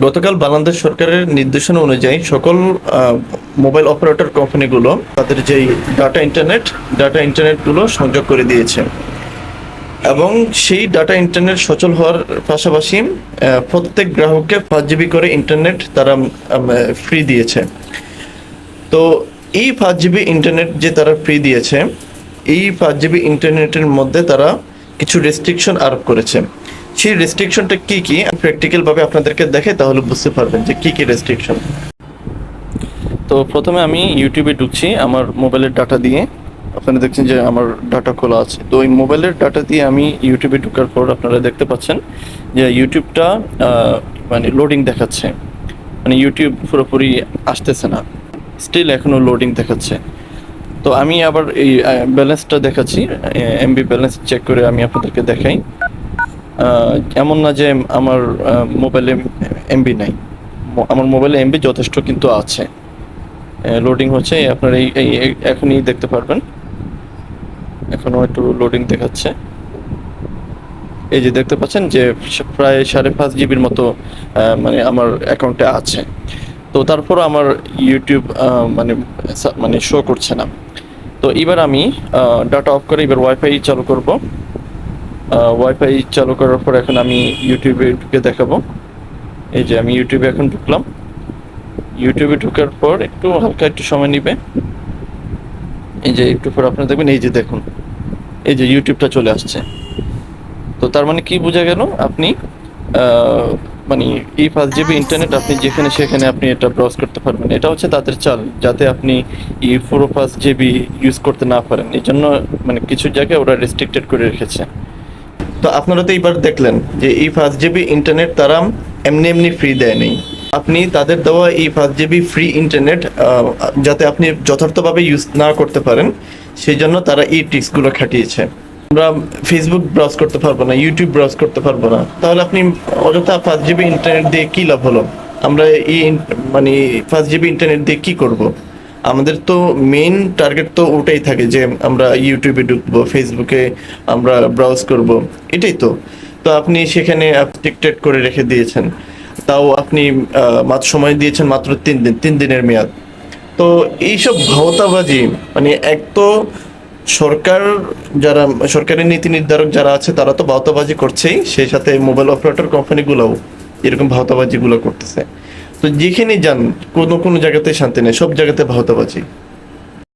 গতকাল বাংলাদেশ সরকারের নির্দেশনা অনুযায়ী সকল মোবাইল অপারেটর কোম্পানিগুলো তাদের যেই ডাটা ইন্টারনেট ডাটা ইন্টারনেটগুলো সংযোগ করে দিয়েছে। এবং সেই ডাটা ইন্টারনেট সচল হওয়ার পাশাপাশি প্রত্যেক গ্রাহককে পাঁচ জিবি করে ইন্টারনেট তারা ফ্রি দিয়েছে। তো এই পাঁচ জিবি ইন্টারনেট যে তারা ফ্রি দিয়েছে, এই পাঁচ জিবি ইন্টারনেটের মধ্যে তারা কিছু রেস্ট্রিকশন আরোপ করেছে। সেই রেস্ট্রিকশনটা কি কি? প্র্যাকটিক্যাল ভাবে আপনাদেরকে দেখে তাহলে বুঝতে পারবেন যে কি কি রেস্ট্রিকশন তো প্রথমে আমি ইউটিউবে ঢুকছি আমার মোবাইলের ডাটা দিয়ে। আপনারা দেখছেন যে আমার ডাটা খোলা আছে। তো ওই মোবাইলের ডাটা দিয়ে আমি ইউটিউবে ঢুকার পর আপনারা দেখতে পাচ্ছেন যে ইউটিউবটা মানে লোডিং দেখাচ্ছে। মানে ইউটিউব পুরোপুরি আসতেছে না। স্টিল এখনও লোডিং দেখাচ্ছে। তো আমি আবার এই ব্যালেন্সটা দেখাচ্ছি। এমবি ব্যালেন্স চেক করে আমি আপনাদেরকে দেখাই। এমন না যে আমার মোবাইলে এমবি নাই। আমার মোবাইলে এমবি যথেষ্ট কিন্তু আছে। লোডিং হচ্ছে, আপনার এই- এখনই দেখতে পারবেন। এখনও একটু লোডিং দেখাচ্ছে। এই যে দেখতে পাচ্ছেন যে প্রায় সাড়ে পাঁচ জিবির মতো মানে আমার অ্যাকাউন্টে আছে। তো তারপর আমার ইউটিউব মানে মানে শো করছে না। তো এবার আমি ডাটা অফ করে এবার ওয়াইফাই চালু করব। ওয়াইফাই চালু করার পর এখন আমি ইউটিউবে ঢুকে দেখাবো। এই যে আমি ইউটিউবে এখন ঢুকলাম। ইউটিউবে ঢুকার পর একটু হালকা একটু সময় নিবে। এই যে একটু পর আপনারা দেখবেন, এই যে দেখুন, এই যে ইউটিউবটা চলে আসছে। তো তার মানে কি বোঝা গেল? আপনি মানে এই পাঁচ জিবি ইন্টারনেট আপনি যেখানে সেখানে আপনি এটা ব্রাউজ করতে পারবেন। এটা হচ্ছে তাদের চাল, যাতে আপনি এই পুরো পাঁচ জিবি ইউজ করতে না পারেন। এই জন্য মানে কিছু জায়গায় ওরা রেস্ট্রিক্টেড করে রেখেছে। তো আপনারা তো এইবার দেখলেন যে এই ফার্স্ট জিবি ইন্টারনেট তারা এমনি এমনি ফ্রি দেয় নেই। আপনি তাদের দেওয়া এই ফার্স্ট জিবি ফ্রি ইন্টারনেট যাতে আপনি যথার্থভাবে ইউজ না করতে পারেন, সেই জন্য তারা এই ট্রিক্সগুলো খাটিয়েছে। আমরা ফেসবুক ব্রাউজ করতে পারব না ইউটিউব ব্রাউজ করতে পারব না। তাহলে আপনি অযথা ফার্স্ট জিবি ইন্টারনেট দিয়ে কী লাভ হলো? আমরা এই মানে ফার্স্ট জিবি ইন্টারনেট দিয়ে কী করব? আমাদের তো মেইন টার্গেট তো ওটাই থাকে যে আমরা ইউটিউবে ঢুকবো ফেসবুকে আমরা ব্রাউজ করব, এটাই তো। তো আপনি সেখানে টিকটেট করে রেখে দিয়েছেন। তাও আপনি মাত্র সময় দিয়েছেন মাত্র তিন দিন, তিন দিনের মেয়াদ। তো এইসব ভাওতাবাজি মানে এক তো সরকার যারা সরকারি নীতি নির্ধারক যারা আছে, তারা তো ভাওতাবাজি করছেই, সেই সাথে মোবাইল অপারেটর কোম্পানিগুলোও এরকম ভাওতাবাজিগুলো করতেছে। তো যেখানে যান কোনো কোনো জায়গাতে শান্তি নেই সব জায়গাতে ভাওতাবাজি।